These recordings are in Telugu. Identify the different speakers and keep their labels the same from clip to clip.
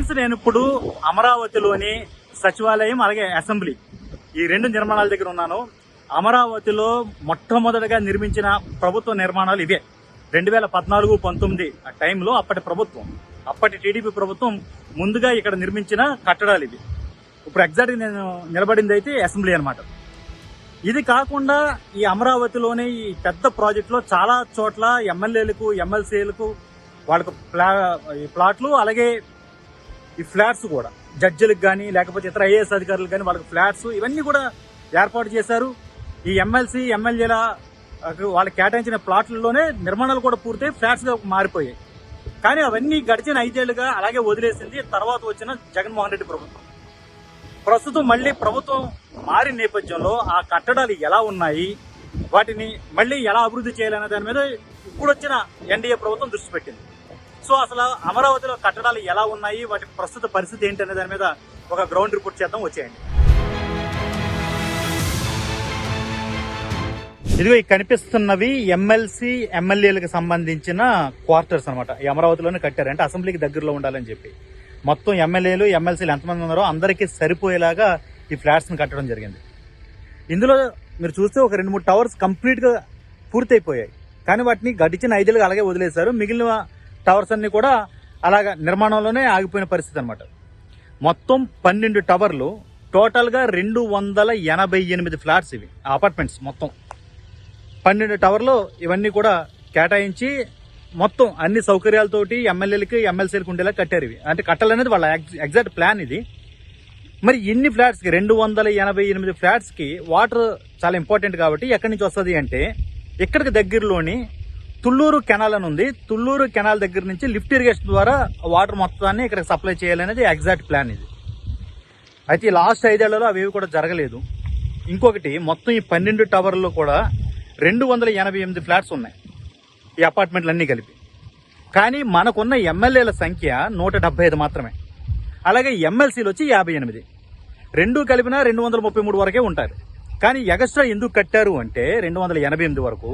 Speaker 1: ఫ్రెండ్స్ నేను ఇప్పుడు అమరావతిలోని సచివాలయం అలాగే అసెంబ్లీ ఈ రెండు నిర్మాణాల దగ్గర ఉన్నాను. అమరావతిలో మొట్టమొదటిగా నిర్మించిన ప్రభుత్వ నిర్మాణాలు ఇవే. రెండు వేల పద్నాలుగు పంతొమ్మిది ఆ టైంలో అప్పటి ప్రభుత్వం అప్పటి టీడీపీ ప్రభుత్వం ముందుగా ఇక్కడ నిర్మించిన కట్టడాలు ఇవి. ఇప్పుడు ఎగ్జాక్ట్గా నేను నిలబడింది అయితే అసెంబ్లీ అనమాట ఇది కాకుండా ఈ అమరావతిలోని ఈ పెద్ద ప్రాజెక్టులో చాలా చోట్ల ఎమ్మెల్యేలకు ఎమ్మెల్సీలకు వాళ్ళకు ప్లా ఈ ప్లాట్లు అలాగే ఈ ఫ్లాట్స్ కూడా జడ్జిలకు కానీ లేకపోతే ఇతర ఐఏఎస్ అధికారులకు కానీ వాళ్ళకి ఫ్లాట్స్ ఇవన్నీ కూడా ఏర్పాటు చేశారు. ఈ ఎమ్మెల్సీ ఎమ్మెల్యేల వాళ్ళకి కేటాయించిన ప్లాట్లలోనే నిర్మాణాలు కూడా పూర్తయి ఫ్లాట్స్గా మారిపోయాయి. కానీ అవన్నీ గడిచిన ఐదేళ్ళుగా అలాగే వదిలేసింది తర్వాత వచ్చిన జగన్మోహన్ రెడ్డి ప్రభుత్వం. ప్రస్తుతం మళ్ళీ ప్రభుత్వం మారిన నేపథ్యంలో ఆ కట్టడాలు ఎలా ఉన్నాయి వాటిని మళ్ళీ ఎలా అభివృద్ధి చేయాలనే దాని మీద ఇప్పుడు వచ్చిన ఎన్డీఏ ప్రభుత్వం దృష్టి పెట్టింది. సో అసలు అమరావతిలో కట్టడాలు ఎలా ఉన్నాయి? వాటి ప్రస్తుత పరిస్థితి ఏంటి అనే దాని మీద ఒక గ్రౌండ్ రిపోర్ట్ చేద్దాం వచ్చేయండి. ఇదిగో ఈ కనిపిస్తున్నవి ఎమ్మెల్సీ ఎమ్మెల్యేలకు సంబంధించిన క్వార్టర్స్ అనమాట ఈ అమరావతిలోనే కట్టారు. అంటే అసెంబ్లీకి దగ్గరలో ఉండాలని చెప్పి. మొత్తం ఎమ్మెల్యేలు ఎమ్మెల్సీలు ఎంతమంది ఉన్నారో అందరికీ సరిపోయేలాగా ఈ ఫ్లాట్స్ని కట్టడం జరిగింది. ఇందులో మీరు చూస్తే ఒక రెండు మూడు టవర్స్ కంప్లీట్గా పూర్తయిపోయాయి. కానీ వాటిని గడిచిన ఐదేళ్ళుగా అలాగే వదిలేశారు. మిగిలిన టవర్స్ అన్ని కూడా అలాగ నిర్మాణంలోనే ఆగిపోయిన పరిస్థితి అనమాట మొత్తం పన్నెండు టవర్లు టోటల్గా రెండు వందల ఎనభై ఎనిమిది ఫ్లాట్స్ ఇవి అపార్ట్మెంట్స్ మొత్తం. పన్నెండు టవర్లు ఇవన్నీ కూడా కేటాయించి మొత్తం అన్ని సౌకర్యాలతోటి ఎమ్మెల్యేలకి ఎమ్మెల్సీలకు ఉండేలా కట్టారు ఇవి. అంటే కట్టాలనేది వాళ్ళ ఎగ్జాక్ట్ ప్లాన్ ఇది. మరి ఇన్ని ఫ్లాట్స్కి రెండు వందల ఎనభై ఎనిమిది ఫ్లాట్స్కి వాటర్ చాలా ఇంపార్టెంట్ కాబట్టి ఎక్కడి నుంచి వస్తుంది అంటే ఇక్కడికి దగ్గరలోని తుళ్ళూరు కెనాల్ అని ఉంది. తుళ్ళూరు కెనాల్ దగ్గర నుంచి లిఫ్ట్ ఇరిగేషన్ ద్వారా వాటర్ మొత్తాన్ని ఇక్కడ సప్లై చేయాలనేది ఎగ్జాక్ట్ ప్లాన్ ఇది. అయితే ఈ లాస్ట్ ఐదేళ్ళలో అవేవి కూడా జరగలేదు. ఇంకొకటి మొత్తం ఈ పన్నెండు టవర్లో కూడా రెండు వందల ఎనభై ఎనిమిది ఫ్లాట్స్ ఉన్నాయి. ఈ అపార్ట్మెంట్లు అన్నీ కలిపి. కానీ మనకున్న ఎమ్మెల్యేల సంఖ్య నూట డెబ్బై ఐదు మాత్రమే. అలాగే ఎమ్మెల్సీలు వచ్చి యాభై ఎనిమిది. రెండు కలిపినా రెండు వందల ముప్పై మూడు వరకే ఉంటారు. కానీ ఎగస్ట్రా ఎందుకు కట్టారు అంటే రెండు వందల ఎనభై ఎనిమిది వరకు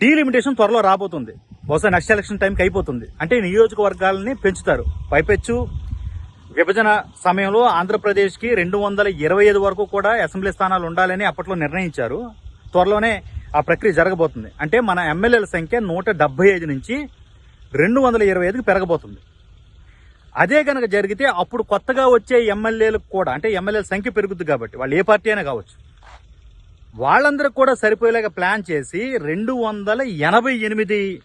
Speaker 1: డీలిమిటేషన్ త్వరలో రాబోతుంది. బహుశా నెక్స్ట్ ఎలక్షన్ టైంకి అయిపోతుంది. అంటే నియోజకవర్గాలని పెంచుతారు. పైపెచ్చు విభజన సమయంలో ఆంధ్రప్రదేశ్కి రెండు వందల ఇరవై ఐదు వరకు కూడా అసెంబ్లీ స్థానాలు ఉండాలని అప్పట్లో నిర్ణయించారు. త్వరలోనే ఆ ప్రక్రియ జరగబోతుంది. అంటే మన ఎమ్మెల్యేల సంఖ్య నూట డెబ్బై ఐదు నుంచి రెండు వందల ఇరవై ఐదుకి పెరగబోతుంది. అదే కనుక జరిగితే అప్పుడు కొత్తగా వచ్చే ఎమ్మెల్యేలకు కూడా అంటే ఎమ్మెల్యేల సంఖ్య పెరుగుద్ది కాబట్టి వాళ్ళు ఏ పార్టీ అయినా కావచ్చు. వాళ్ళందరికి కూడా సరిపోయేలాగా ప్లాన్ చేసి రెండు వందల ఎనభై ఎనిమిది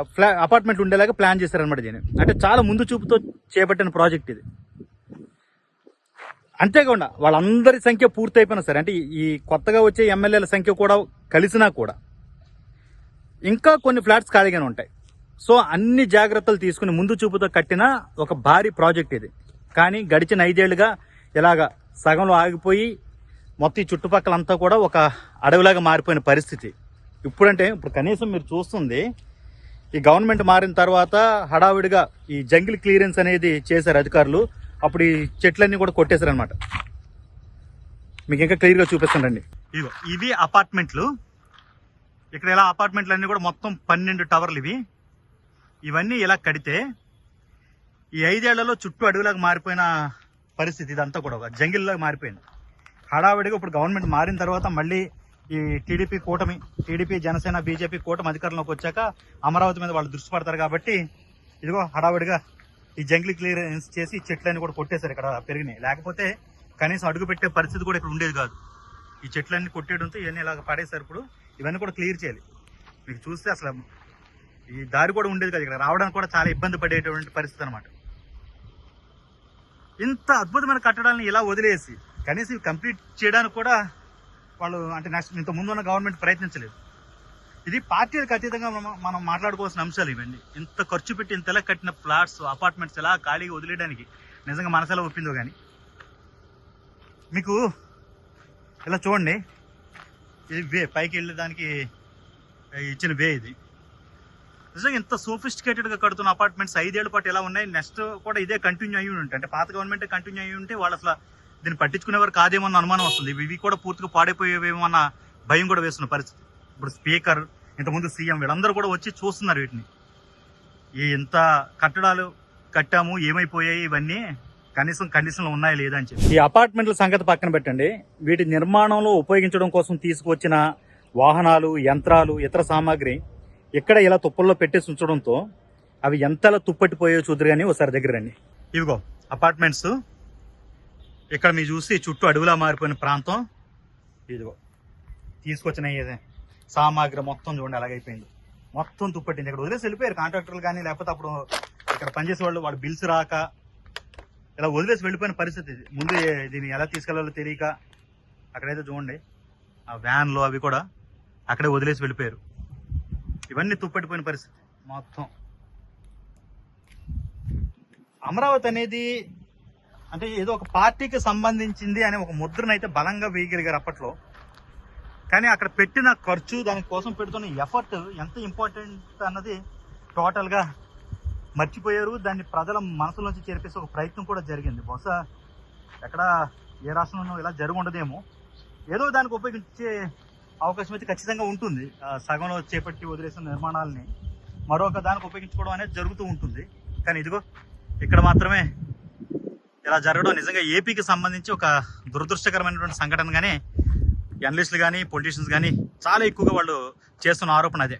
Speaker 1: ఫ్లా అపార్ట్మెంట్లు ఉండేలాగా ప్లాన్ చేశారనమాట దీన్ని అంటే చాలా ముందు చూపుతో చేపట్టిన ప్రాజెక్ట్ ఇది. అంతేకాకుండా వాళ్ళందరి సంఖ్య పూర్తయిపోయినా సరే అంటే ఈ- కొత్తగా వచ్చే ఎమ్మెల్యేల సంఖ్య కూడా కలిసినా కూడా ఇంకా కొన్ని ఫ్లాట్స్ ఖాళీగానే ఉంటాయి. సో అన్ని జాగ్రత్తలు తీసుకుని ముందు చూపుతో కట్టిన ఒక భారీ ప్రాజెక్ట్ ఇది. కానీ గడిచిన ఐదేళ్ళుగా ఇలాగా సగంలో ఆగిపోయి మొత్తం ఈ చుట్టుపక్కలంతా కూడా ఒక అడవిలాగా మారిపోయిన పరిస్థితి. ఇప్పుడంటే ఇప్పుడు కనీసం మీరు చూస్తుంది ఈ గవర్నమెంట్ మారిన తర్వాత హడావిడిగా ఈ జంగిల్ క్లియరెన్స్ అనేది చేశారు అధికారులు. అప్పుడు ఈ చెట్లన్నీ కూడా కొట్టేశారు అనమాట మీకు ఇంకా క్లియర్గా చూపిస్తానండి ఇదిగో ఇవి అపార్ట్మెంట్లు. ఇక్కడ ఇలా అపార్ట్మెంట్లు అన్నీ కూడా మొత్తం పన్నెండు టవర్లు ఇవి. ఇవన్నీ ఇలా కడితే ఈ ఐదేళ్ళలో చుట్టూ అడవిలాగా మారిపోయిన పరిస్థితి ఇదంతా కూడా ఒక జంగిల్లాగా మారిపోయింది. హడావిడిగా ఇప్పుడు గవర్నమెంట్ మారిన తర్వాత మళ్ళీ ఈ టీడీపీ కూటమి టీడీపీ జనసేన బీజేపీ కూటమి అధికారంలోకి వచ్చాక అమరావతి మీద వాళ్ళు దృష్టి పడతారు కాబట్టి ఇదిగో హడావిడిగా ఈ జంగిల్ క్లియరెన్స్ చేసి చెట్లన్నీ కూడా కొట్టేశారు ఇక్కడ పెరిగినాయి. లేకపోతే కనీసం అడుగు పెట్టే పరిస్థితి కూడా ఇక్కడ ఉండేది కాదు. ఈ చెట్లన్నీ కొట్టేయడంతో ఇవన్నీ ఇలాగ పడేశారు ఇప్పుడు. ఇవన్నీ కూడా క్లియర్ చేయాలి. మీకు చూస్తే అసలు ఈ దారి కూడా ఉండేది కదా ఇక్కడ. రావడానికి కూడా చాలా ఇబ్బంది పడేటువంటి పరిస్థితి అనమాట ఇంత అద్భుతమైన కట్టడాలను ఇలా వదిలేసి కనీసం ఇవి కంప్లీట్ చేయడానికి కూడా వాళ్ళు అంటే నెక్స్ట్ ఇంత ముందు ఉన్న గవర్నమెంట్ ప్రయత్నించలేదు. ఇది పార్టీలకు అతీతంగా మనం మనం మాట్లాడుకోవాల్సిన అంశాలు ఇవన్నీ. ఇంత ఖర్చు పెట్టి ఇంత కట్టిన ఫ్లాట్స్ అపార్ట్మెంట్స్ ఎలా ఖాళీగా వదిలేయడానికి నిజంగా మనసులో ఒప్పిందో కానీ మీకు ఇలా చూడండి. ఇది వే పైకి వెళ్ళేదానికి ఇచ్చిన వే ఇది. నిజంగా ఇంత సోఫిస్టికేటెడ్గా కడుతున్న అపార్ట్మెంట్స్ ఐదేళ్ళ పాటు ఎలా ఉన్నాయి? నెక్స్ట్ కూడా ఇదే కంటిన్యూ అయ్యి ఉంటే అంటే పాత గవర్నమెంట్ కంటిన్యూ అయ్యి ఉంటే వాళ్ళు అసలు దీన్ని పట్టించుకునేవారు కాదేమన్న అనుమానం వస్తుంది. ఇవి కూడా పూర్తిగా పాడైపోయేవేమో అన్న భయం కూడా వేస్తున్న పరిస్థితి. ఇప్పుడు స్పీకర్ ఇంతకుముందు సీఎం వీళ్ళందరూ కూడా వచ్చి చూస్తున్నారు వీటిని. ఈ ఇంత కట్టడాలు కట్టాము ఏమైపోయాయి ఇవన్నీ కనీసం కండిషన్లో ఉన్నాయా లేదా అని చెప్పి. ఈ అపార్ట్మెంట్ల సంగతి పక్కన పెట్టండి. వీటి నిర్మాణంలో ఉపయోగించడం కోసం తీసుకొచ్చిన వాహనాలు యంత్రాలు ఇతర సామాగ్రి ఇక్కడ ఇలా తుప్పల్లో పెట్టేసి ఉంచడంతో అవి ఎంతలా తుప్పట్టిపోయాయో చూద్దరు కానీ ఒకసారి దగ్గర రండి. ఇవిగో అపార్ట్మెంట్స్ ఇక్కడ మీరు చూసి చుట్టూ అడవిలా మారిపోయిన ప్రాంతం. ఇదిగో తీసుకొచ్చిన ఈ సామాగ్రి మొత్తం చూడండి అలాగైపోయింది మొత్తం తుప్పట్టింది. ఇక్కడ వదిలేసి వెళ్ళిపోయారు కాంట్రాక్టర్లు కానీ లేకపోతే అప్పుడు ఇక్కడ పనిచేసే వాళ్ళు వాడు బిల్స్ రాక ఇలా వదిలేసి వెళ్ళిపోయిన పరిస్థితి ఇది. ముందు దీన్ని ఎలా తీసుకెళ్ళాలో తెలియక అక్కడైతే చూడండి ఆ వ్యాన్లు అవి కూడా అక్కడే వదిలేసి వెళ్ళిపోయారు. ఇవన్నీ తుప్పట్టిపోయిన పరిస్థితి మొత్తం. అమరావతి అనేది అంటే ఏదో ఒక పార్టీకి సంబంధించింది అనే ఒక ముద్రను అయితే బలంగా వేయగలిగారు అప్పట్లో. కానీ అక్కడ పెట్టిన ఖర్చు దానికోసం పెడుతున్న ఎఫర్ట్ ఎంత ఇంపార్టెంట్ అన్నది టోటల్గా మర్చిపోయారు. దాన్ని ప్రజల మనసులోంచి చేర్పేసే ఒక ప్రయత్నం కూడా జరిగింది. బహుశా ఎక్కడ ఏ రాష్ట్రంలోనూ ఇలా జరుగుండదేమో ఉండదేమో. ఏదో దానికి ఉపయోగించే అవకాశం అయితే ఖచ్చితంగా ఉంటుంది. ఆ, సగంలో చేపట్టి వదిలేసిన నిర్మాణాలని మరొక దానికి ఉపయోగించుకోవడం అనేది జరుగుతూ ఉంటుంది. కానీ ఇదిగో ఇక్కడ మాత్రమే ఇలా జరగడం నిజంగా ఏపీకి సంబంధించి ఒక దురదృష్టకరమైనటువంటి సంఘటనగానే జర్నలిస్టులు కానీ పొలిటీషియన్స్ కానీ చాలా ఎక్కువగా వాళ్ళు చేస్తున్న ఆరోపణ అదే.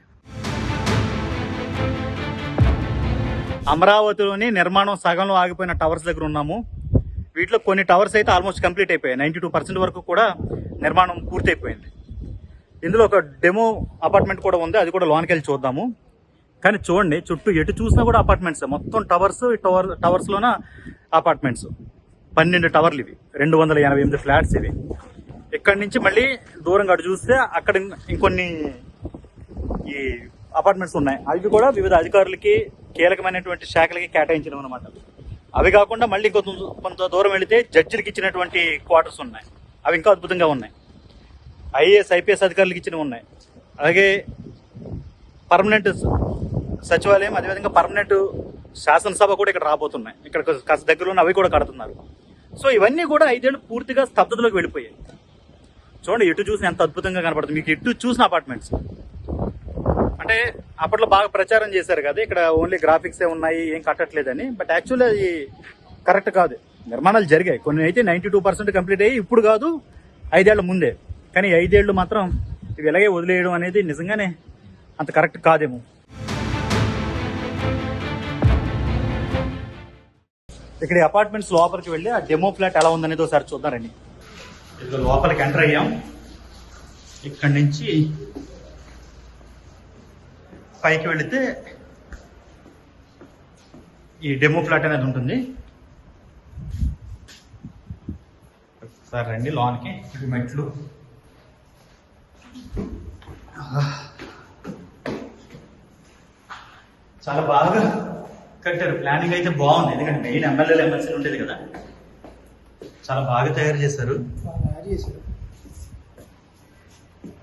Speaker 1: అమరావతిలోని నిర్మాణం సగంలో ఆగిపోయిన టవర్స్ దగ్గర ఉన్నాము. వీటిలో కొన్ని టవర్స్ అయితే ఆల్మోస్ట్ కంప్లీట్ అయిపోయాయి. నైంటీ టూ పర్సెంట్ వరకు కూడా నిర్మాణం పూర్తయిపోయింది. ఇందులో ఒక డెమో అపార్ట్మెంట్ కూడా ఉంది. అది కూడా లోనికి వెళ్ళి చూద్దాము. కానీ చూడండి చుట్టూ ఎటు చూసినా కూడా అపార్ట్మెంట్స్ మొత్తం టవర్స్ టవర్ టవర్స్లోన అపార్ట్మెంట్స్. పన్నెండు టవర్లు ఇవి. రెండు వందల ఎనభై ఎనిమిది ఫ్లాట్స్ ఇవి. ఇక్కడి నుంచి మళ్ళీ దూరంగా అటు చూస్తే అక్కడ ఇంకొన్ని ఈ అపార్ట్మెంట్స్ ఉన్నాయి. అవి కూడా వివిధ అధికారులకి కీలకమైనటువంటి శాఖలకి కేటాయించడం అనమాట అవి కాకుండా మళ్ళీ కొంత కొంత దూరం వెళితే జడ్జిలకి ఇచ్చినటువంటి క్వార్టర్స్ ఉన్నాయి. అవి ఇంకా అద్భుతంగా ఉన్నాయి. ఐఏఎస్ ఐపీఎస్ అధికారులకు ఇచ్చినవి ఉన్నాయి. అలాగే పర్మనెంట్ సచివాలయం అదేవిధంగా పర్మనెంట్ శాసనసభ కూడా ఇక్కడ రాబోతున్నాయి. ఇక్కడ కాస్త దగ్గరలో అవి కూడా కడుతున్నారు. సో ఇవన్నీ కూడా ఐదేళ్ళు పూర్తిగా స్తబ్దతలోకి వెళ్ళిపోయాయి. చూడండి ఎటు చూసిన ఎంత అద్భుతంగా కనపడుతుంది. మీకు ఎటు చూసిన అపార్ట్మెంట్స్? అంటే అప్పట్లో బాగా ప్రచారం చేశారు కదా ఇక్కడ ఓన్లీ గ్రాఫిక్సే ఉన్నాయి ఏం కట్టట్లేదని. బట్ యాక్చువల్లీ అది కరెక్ట్ కాదు. నిర్మాణాలు జరిగాయి. కొన్ని అయితే నైంటీ టూ పర్సెంట్ కంప్లీట్ అయ్యి ఇప్పుడు కాదు ఐదేళ్ళ ముందే. కానీ ఐదేళ్ళు మాత్రం ఇవి ఇలాగే వదిలేయడం అనేది నిజంగానే అంత కరెక్ట్ కాదేమో. ఇక్కడ అపార్ట్మెంట్స్ లోపలికి వెళ్ళి ఆ డెమో ఫ్లాట్ ఎలా ఉందనేది ఒకసారి చూద్దారండి ఇక్కడ లోపలికి ఎంటర్ అయ్యాం. ఇక్కడి నుంచి పైకి వెళితే ఈ డెమో ఫ్లాట్ అనేది ఉంటుంది. సార్ రండి లోన్కి. ఇవి మెట్లు. చాలా బాగా కట్టారు. ప్లానింగ్ అయితే బాగుంది. ఎందుకంటే మెయిన్ ఎమ్మెల్యేలు ఎమ్మెల్సీలు ఉండేది కదా. చాలా బాగా తయారు చేశారు.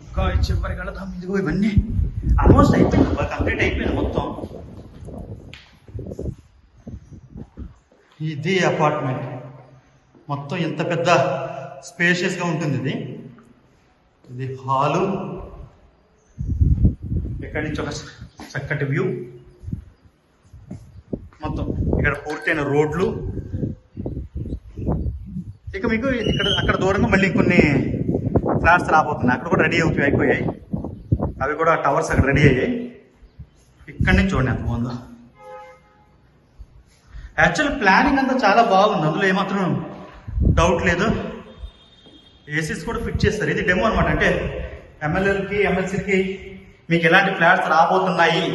Speaker 1: ఇంకా చివరికి వెళదాం ఇదిగో ఇవన్నీ? ఆల్మోస్ట్ అయిపోయింది. కంప్లీట్ అయిపోయింది మొత్తం. ఇది అపార్ట్మెంట్ మొత్తం ఎంత పెద్ద స్పేషియస్గా ఉంటుంది ఇది. ఇది హాలు. ఇక్కడి నుంచి ఒక చక్కటి వ్యూ ఇక్కడ పూర్తయిన రోడ్లు. ఇక మీకు ఇక్కడ అక్కడ దూరంగా మళ్ళీ కొన్ని ఫ్లాట్స్ రాబోతున్నాయి. అక్కడ కూడా రెడీ అవుతాయి అయిపోయాయి. అవి కూడా టవర్స్ అక్కడ రెడీ అయ్యాయి. ఇక్కడి నుంచి చూడండి ఎంత బాగుందో. యాక్చువల్ ప్లానింగ్ అంతా చాలా బాగుంది. అందులో ఏమాత్రం డౌట్ లేదు. ఏసీస్ కూడా ఫిట్ చేస్తారు. ఇది డెమో అనమాట అంటే ఎమ్మెల్యేలకి ఎమ్మెల్సీకి మీకు ఎలాంటి ఫ్లాట్స్ రాబోతున్నాయి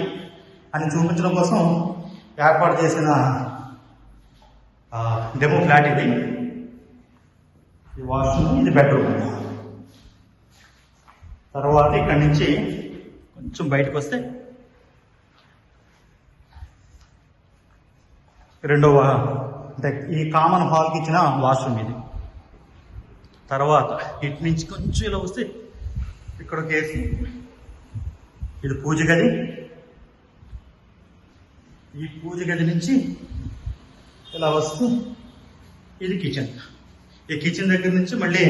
Speaker 1: అని చూపించడం కోసం ఏర్పాటు చేసిన డెమో ఫ్లాట్ ఇది. ఇది వాష్రూమ్ ఇది బెడ్రూమ్ తర్వాత ఇక్కడి నుంచి కొంచెం బయటకు వస్తే రెండవ అంటే ఈ కామన్ హాల్కి ఇచ్చిన వాష్రూమ్ ఇది. తర్వాత ఇటు నుంచి కొంచెం ఇలా వస్తే ఇక్కడ ఒక ఇది పూజ గది. ఈ పూజ గది నుంచి ఇలా వస్తూ ఇది కిచెన్ ఈ కిచెన్ దగ్గర నుంచి మళ్ళీ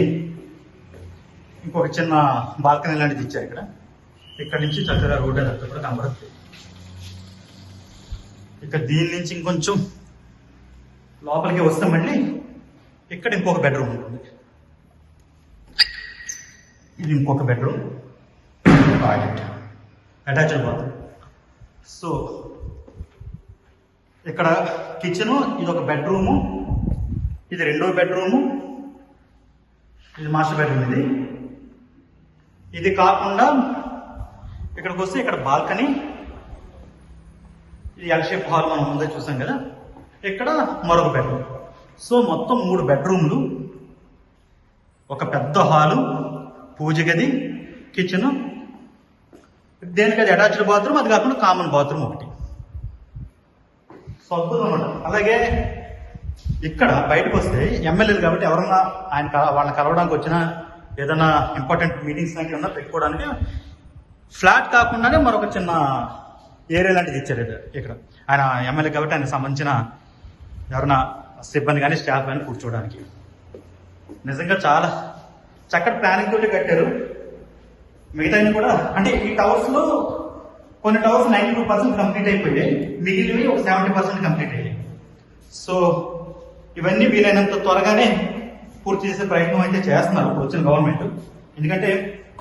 Speaker 1: ఇంకొక చిన్న బాల్కనీ లాంటిది ఇచ్చారు ఇక్కడ. ఇక్కడ నుంచి చక్కగా రోడ్ అదంతా కూడా కనబడుతుంది. ఇక దీని నుంచి ఇంకొంచెం లోపలికి వస్తే మళ్ళీ ఇక్కడ ఇంకొక బెడ్రూమ్ ఉంటుంది. ఇది ఇంకొక bedroom toilet attached bathroom so ఇక్కడ కిచెను ఇది ఒక బెడ్రూము ఇది రెండో బెడ్రూము ఇది మాస్టర్ బెడ్రూమ్ ఇది. ఇది కాకుండా ఇక్కడికి వస్తే ఇక్కడ బాల్కనీ ఇది ఎల్ షేప్ హాల్ మనం ముందే చూసాం కదా. ఇక్కడ మరొక బెడ్రూమ్ సో మొత్తం మూడు బెడ్రూమ్లు ఒక పెద్ద హాలు పూజ గది కిచెన్ దేనికి అది అటాచ్డ్ బాత్రూమ్ అది కాకుండా కామన్ బాత్రూమ్ ఒకటి. సో అద్భుతం అలాగే ఇక్కడ బయటకు వస్తే ఎమ్మెల్యేలు కాబట్టి ఎవరన్నా ఆయన వాళ్ళని కలవడానికి వచ్చినా ఏదైనా ఇంపార్టెంట్ మీటింగ్స్ లాంటివి ఉన్నా పెట్టుకోవడానికి ఫ్లాట్ కాకుండానే మరొక చిన్న ఏరియా లాంటిది ఇచ్చారు ఇది ఇక్కడ. ఆయన ఎమ్మెల్యే కాబట్టి ఆయనకు సంబంధించిన ఎవరైనా సిబ్బంది కానీ స్టాఫ్ కానీ కూర్చోవడానికి. నిజంగా చాలా చక్కటి ప్లానింగ్ తోటి కట్టారు. మిగతా కూడా అంటే ఈ టవర్స్లో కొన్ని towers ninety two percent complete అయిపోయాయి మిగిలినవి ఒక సెవెంటీ పర్సెంట్ కంప్లీట్ అయ్యాయి సో ఇవన్నీ వీలైనంత త్వరగానే పూర్తి చేసే ప్రయత్నం అయితే చేస్తున్నారు ఇప్పుడు వచ్చిన గవర్నమెంట్. ఎందుకంటే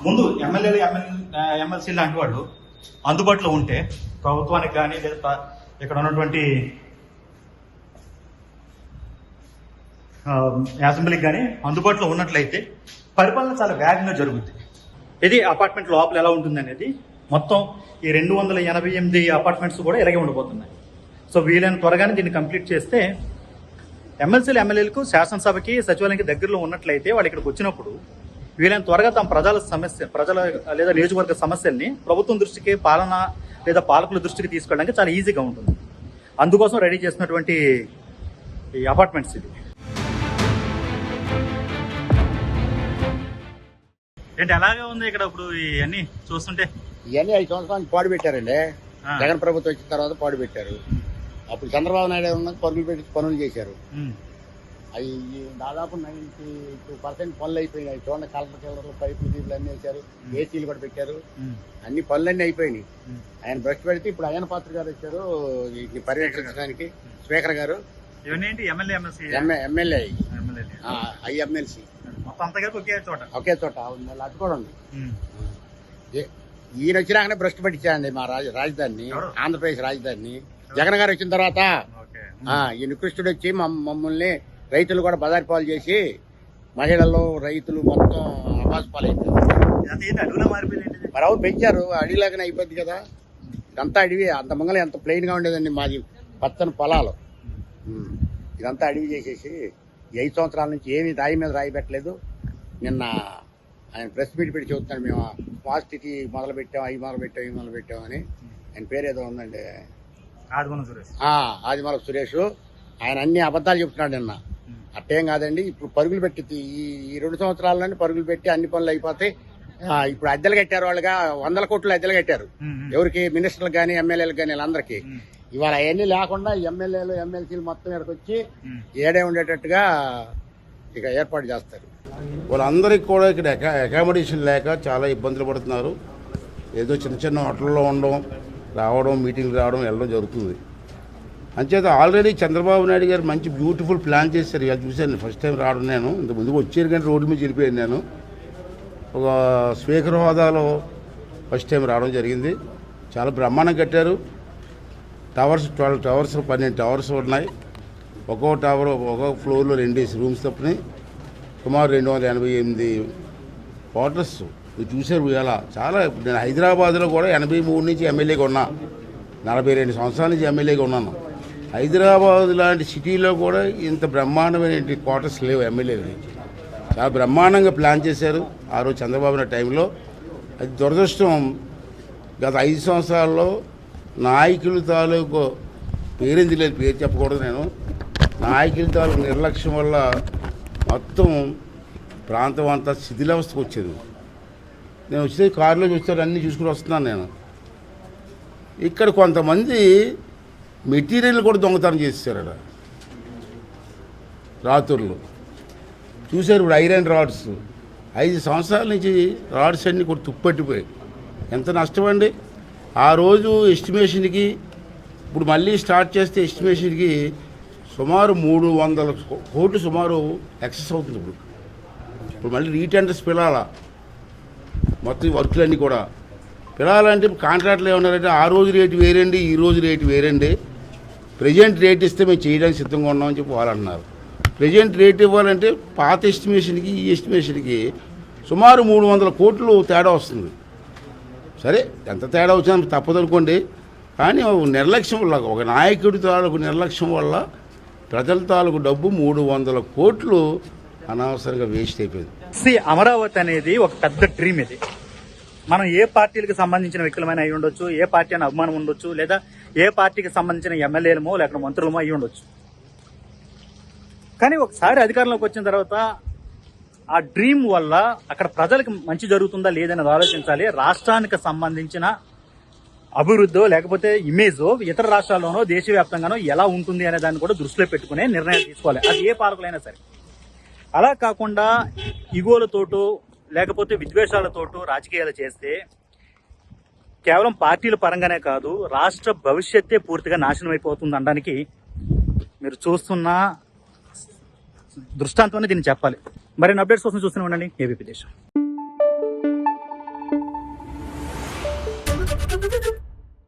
Speaker 1: ముందు ఎమ్మెల్యేలు ఎమ్మెల్యే ఎమ్మెల్సీ లాంటి వాళ్ళు అందుబాటులో ఉంటే ప్రభుత్వానికి కానీ లేదా ఇక్కడ ఉన్నటువంటి అసెంబ్లీకి కానీ అందుబాటులో ఉన్నట్లయితే పరిపాలన చాలా వేగంగా జరుగుద్ది. ఇది అపార్ట్మెంట్ లోపల ఎలా ఉంటుంది అనేది మొత్తం ఈ రెండు వందల ఎనభై ఎనిమిది అపార్ట్మెంట్స్ కూడా ఇలాగే ఉండిపోతున్నాయి. సో వీలైన త్వరగానే దీన్ని కంప్లీట్ చేస్తే ఎమ్మెల్సీలు ఎమ్మెల్యేలకు శాసనసభకి సచివాలయానికి దగ్గరలో ఉన్నట్లయితే వాళ్ళు ఇక్కడికి వచ్చినప్పుడు వీలైన త్వరగా తమ ప్రజల సమస్య ప్రజల లేదా నియోజకవర్గ సమస్యల్ని ప్రభుత్వం దృష్టికి పాలన లేదా పాలకుల దృష్టికి తీసుకెళ్ళడానికి చాలా ఈజీగా ఉంటుంది. అందుకోసం రెడీ చేసినటువంటి ఈ అపార్ట్మెంట్స్ ఇది. ఏంటి అలాగే ఉంది ఇక్కడ ఇప్పుడు ఇవన్నీ చూస్తుంటే?
Speaker 2: ఇవన్నీ ఐదు సంవత్సరాలు పాడు పెట్టారండి. జగన్ ప్రభుత్వం వచ్చిన తర్వాత పాడు పెట్టారు అప్పుడు చంద్రబాబు నాయుడు ఉన్నది పరుగులు పెట్టి పనులు చేశారు. అవి దాదాపు నైన్టీ టూ పర్సెంట్ పనులు అయిపోయినాయి. చూడండి కలర్ కలర్లు పైపులు దీపులు అన్నీ వేశారు. ఏసీలు కూడా పెట్టారు. అన్ని పనులన్నీ అయిపోయినాయి. ఆయన బ్రష్ పెడితే ఇప్పుడు అయ్యన పాత్ర గారు వచ్చారు. వీటిని పర్యవేక్షించడానికి స్పీకర్ గారు.
Speaker 1: MLA MLC?
Speaker 2: ఎమ్మె ఎమ్మెల్యే.
Speaker 1: ఎమ్మెల్యే.
Speaker 2: ఐ ఎమ్మెల్సీ.
Speaker 1: మొత్తం అంతా ఒకే చోట?
Speaker 2: ఒకే చోట. అటు కూడా ఉంది. ఈయన వచ్చినాకనే భ్రష్టు పట్టించాడండి మా రాజ- రాజధానిని
Speaker 1: ఎవరు?
Speaker 2: ఆంధ్రప్రదేశ్ రాజధానిని. జగన్ గారు వచ్చిన తర్వాత ఈ నికృష్టుడు వచ్చి మమ్- మమ్మల్ని రైతులు కూడా బజారు పాలు చేసి మహిళలు రైతులు మొత్తం
Speaker 1: మారిపోయింది ఏంటిది?
Speaker 2: మరి అవును పెంచారు. అడవిలాగానే అయిపోద్ది కదా. ఇదంతా అడవి. అంత మంగళ ఎంత ప్లెయిన్గా ఉండేదండి మాది పచ్చని పొలాలు. ఇదంతా అడవి చేసేసి ఐదు సంవత్సరాల నుంచి ఏమీ రాయి మీద రాయి పెట్టలేదు. నిన్న ఆయన ప్రెస్ మీట్ పెట్టి చెబుతున్నాడు మేము స్మార్ట్ సిటీ మొదలు పెట్టాం అవి మొదలు పెట్టాం ఇవి మొదలు పెట్టాం అని. ఆయన పేరు ఏదో ఉందండి.
Speaker 1: సురేష్.
Speaker 2: ఆదిమల సురేష్. ఆయన అన్ని అబద్ధాలు చెప్తున్నాడు నిన్న. అట్టేం కాదండి ఇప్పుడు పరుగులు పెట్టి ఈ ఈ రెండు సంవత్సరాల్లోనే పరుగులు పెట్టి అన్ని పనులు అయిపోతాయి ఇప్పుడు అద్దెలు కట్టారు వాళ్ళుగా వందల కోట్లు అద్దెలు కట్టారు. ఎవరికి? మినిస్టర్లకు కానీ ఎమ్మెల్యేలకు కానీ వీళ్ళందరికీ. ఇవాళ అవన్నీ లేకుండా ఎమ్మెల్యేలు ఎమ్మెల్సీలు మొత్తం ఇక్కడికి వచ్చి. ఏడే ఉండేటట్టుగా ఇక ఏర్పాటు చేస్తారు.
Speaker 3: వాళ్ళందరికీ కూడా ఇక్కడ అకామిడేషన్ లేక చాలా ఇబ్బందులు పడుతున్నారు. ఏదో చిన్న చిన్న హోటల్లో ఉండడం రావడం మీటింగ్లు రావడం వెళ్ళడం జరుగుతుంది. అంచేత ఆల్రెడీ చంద్రబాబు నాయుడు గారు మంచి బ్యూటిఫుల్ ప్లాన్ చేశారు. ఇవాళ చూశాను ఫస్ట్ టైం రావడం నేను. ఇంత ముందుకు వచ్చారు కానీ రోడ్డు మీద వెళ్ళిపోయాను నేను. ఒక స్పీకర్ హోదాలో ఫస్ట్ టైం రావడం జరిగింది. చాలా బ్రహ్మాండం కట్టారు. టవర్స్ ట్వెల్వ్ టవర్స్ పన్నెండు టవర్స్ ఉన్నాయి. ఒక్కో టవర్ ఒక్కో ఫ్లోర్లో రెండు రూమ్స్ తప్పని సుమారు రెండు వందల ఎనభై ఎనిమిది క్వార్టర్స్ మీరు చూశారు ఇలా. చాలా నేను హైదరాబాద్లో కూడా ఎనభై మూడు నుంచి ఎమ్మెల్యేగా ఉన్నా నలభై రెండు సంవత్సరాల నుంచి ఎమ్మెల్యేగా ఉన్నాను హైదరాబాద్ లాంటి సిటీలో కూడా ఇంత బ్రహ్మాండమైన క్వార్టర్స్ లేవు ఎమ్మెల్యేలు చాలా బ్రహ్మాండంగా ప్లాన్ చేశారు ఆ రోజు చంద్రబాబు నాయుడు టైంలో అది దురదృష్టం. గత ఐదు సంవత్సరాల్లో నాయకుల తాలూకు పేరేంది లేదు పేరు చెప్పకూడదు నేను. నాయకుల తాలూకు నిర్లక్ష్యం వల్ల మొత్తం ప్రాంతం అంతా శిథిలావస్థకు వచ్చేది. నేను వచ్చేది కారులో చూస్తారు అన్నీ చూసుకుని వస్తున్నాను నేను. ఇక్కడ కొంతమంది మెటీరియల్ కూడా దొంగతనం చేసేసారు అక్కడ. రాత్రులు. చూశారు ఇప్పుడు ఐరన్ రాడ్స్. ఐదు సంవత్సరాల నుంచి రాడ్స్ అన్నీ కూడా తుప్పట్టిపోయాయి. ఎంత నష్టం అండి? ఆ రోజు ఎస్టిమేషన్కి ఇప్పుడు మళ్ళీ స్టార్ట్ చేస్తే ఎస్టిమేషన్కి సుమారు మూడు వందల కోట్లు సుమారు ఎక్సెస్ అవుతుంది ఇప్పుడు. ఇప్పుడు మళ్ళీ రీటెండర్స్ పిలాలా. మొత్తం ఈ వర్క్లన్నీ కూడా. పిలాలంటే కాంట్రాక్ట్లు ఏమన్నారంటే ఆ రోజు రేటు వేరండి ఈ రోజు రేటు వేరండి. ప్రజెంట్ రేట్ ఇస్తే మేము చేయడానికి సిద్ధంగా ఉన్నామని చెప్పి వాళ్ళు అన్నారు ప్రజెంట్ రేట్ ఇవ్వాలంటే పాత ఎస్టిమేషన్కి ఈ ఎస్టిమేషన్కి సుమారు మూడు వందల కోట్లు తేడా వస్తుంది. సరే ఎంత తేడా వచ్చినా తప్పదనుకోండి. కానీ నిర్లక్ష్యం వల్ల ఒక నాయకుడి తాలూకు నిర్లక్ష్యం వల్ల ప్రజల తాలూకు డబ్బు మూడు వందల కోట్లు అనవసరంగా వేస్ట్ అయిపోయింది.
Speaker 1: సి అమరావతి అనేది ఒక పెద్ద డ్రీమ్ ఇది. మనం ఏ పార్టీలకు సంబంధించిన వ్యక్తులమైన అయి ఉండొచ్చు ఏ పార్టీ అని అభిమానం ఉండొచ్చు లేదా ఏ పార్టీకి సంబంధించిన ఎమ్మెల్యేలమో లేకపోతే మంత్రులమో అయి ఉండొచ్చు. కానీ ఒకసారి అధికారంలోకి వచ్చిన తర్వాత ఆ డ్రీమ్ వల్ల అక్కడ ప్రజలకు మంచి జరుగుతుందా లేదని ఆలోచించాలి. రాష్ట్రానికి సంబంధించిన అభివృద్ధో లేకపోతే ఇమేజో ఇతర రాష్ట్రాల్లోనో దేశవ్యాప్తంగానో ఎలా ఉంటుంది అనే దాన్ని కూడా దృష్టిలో పెట్టుకునే నిర్ణయాలు తీసుకోవాలి. అది ఏ పాలకులైనా సరే. అలా కాకుండా ఇగోలతోటో లేకపోతే విద్వేషాలతోటో రాజకీయాలు చేస్తే కేవలం పార్టీల పరంగానే కాదు రాష్ట్ర భవిష్యత్తే పూర్తిగా నాశనం అయిపోతుంది అనడానికి మీరు చూస్తున్న దృష్టాంతమని దీన్ని చెప్పాలి. మరిన్ని అప్డేట్స్ కోసం చూస్తూనే ఉండండి. ఏబీపీ దేశం